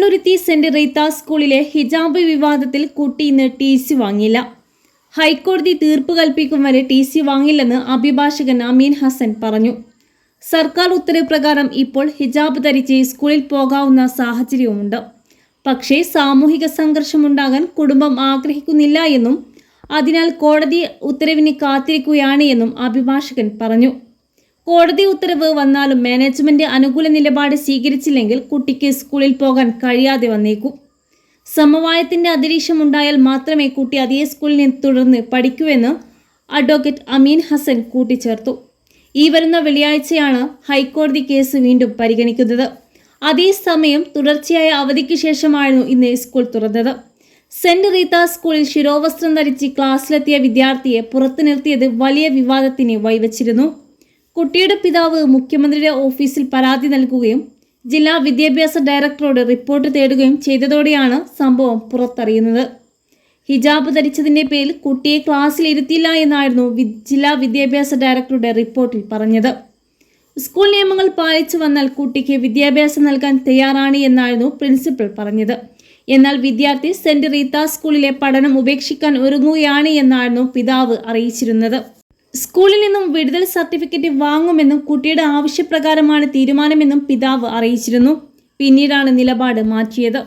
Palluruthy saint Reetha സ്കൂളിലെ ഹിജാബ് വിവാദത്തിൽ കുട്ടി ഇന്ന് ടി സി വാങ്ങിയില്ല. ഹൈക്കോടതി തീർപ്പ് കൽപ്പിക്കും വരെ ടി സി വാങ്ങില്ലെന്ന് അഭിഭാഷകൻ അമീൻ ഹസൻ പറഞ്ഞു. സർക്കാർ ഉത്തരവ് പ്രകാരം ഇപ്പോൾ ഹിജാബ് ധരിച്ച് സ്കൂളിൽ പോകാവുന്ന സാഹചര്യവുമുണ്ട്. പക്ഷേ സാമൂഹിക സംഘർഷമുണ്ടാകാൻ കുടുംബം ആഗ്രഹിക്കുന്നില്ല എന്നും അതിനാൽ കോടതി ഉത്തരവിന് കാത്തിരിക്കുകയാണ് എന്നും അഭിഭാഷകൻ പറഞ്ഞു. കോടതി ഉത്തരവ് വന്നാലും മാനേജ്മെന്റ് അനുകൂല നിലപാട് സ്വീകരിച്ചില്ലെങ്കിൽ കുട്ടിക്ക് സ്കൂളിൽ പോകാൻ കഴിയാതെ വന്നേക്കും. സമവായത്തിന്റെ അന്തരീക്ഷം ഉണ്ടായാൽ മാത്രമേ കുട്ടി അതേ സ്കൂളിനെ തുടർന്ന് പഠിക്കൂവെന്ന് അഡ്വക്കേറ്റ് അമീൻ ഹസൻ കൂട്ടിച്ചേർത്തു. ഈ വരുന്ന വെള്ളിയാഴ്ചയാണ് ഹൈക്കോടതി കേസ് വീണ്ടും പരിഗണിക്കുന്നത്. അതേസമയം തുടർച്ചയായ അവധിക്ക് ശേഷമായിരുന്നു ഇന്ന് സ്കൂൾ തുറന്നത്. സെന്റ് റീത്ത സ്കൂളിൽ ശിരോവസ്ത്രം ധരിച്ച് ക്ലാസ്സിലെത്തിയ വിദ്യാർത്ഥിയെ പുറത്തു നിർത്തിയത് വലിയ വിവാദത്തിന് വഴിവച്ചിരുന്നു. കുട്ടിയുടെ പിതാവ് മുഖ്യമന്ത്രിയുടെ ഓഫീസിൽ പരാതി നൽകുകയും ജില്ലാ വിദ്യാഭ്യാസ ഡയറക്ടറോട് റിപ്പോർട്ട് തേടുകയും ചെയ്തതോടെയാണ് സംഭവം പുറത്തറിയുന്നത്. ഹിജാബ് ധരിച്ചതിന്റെ പേരിൽ കുട്ടിയെ ക്ലാസ്സിൽ ഇരുത്തിയില്ല എന്നായിരുന്നു ജില്ലാ വിദ്യാഭ്യാസ ഡയറക്ടറുടെ റിപ്പോർട്ടിൽ പറഞ്ഞത്. സ്കൂൾ നിയമങ്ങൾ പാലിച്ചു വന്നാൽ കുട്ടിക്ക് വിദ്യാഭ്യാസം നൽകാൻ തയ്യാറാണ് എന്നായിരുന്നു പ്രിൻസിപ്പൽ പറഞ്ഞത്. എന്നാൽ വിദ്യാർത്ഥി സെന്റ് റീത്ത സ്കൂളിലെ പഠനം ഉപേക്ഷിക്കാൻ ഒരുങ്ങുകയാണ് എന്നായിരുന്നു പിതാവ് അറിയിച്ചിരുന്നത്. സ്കൂളിൽ നിന്നും വിടുതൽ സർട്ടിഫിക്കറ്റ് വാങ്ങുമെന്നും കുട്ടിയുടെ ആവശ്യപ്രകാരമാണ് തീരുമാനമെന്നും പിതാവ് അറിയിച്ചിരുന്നു. പിന്നീടാണ് നിലപാട് മാറ്റിയത്.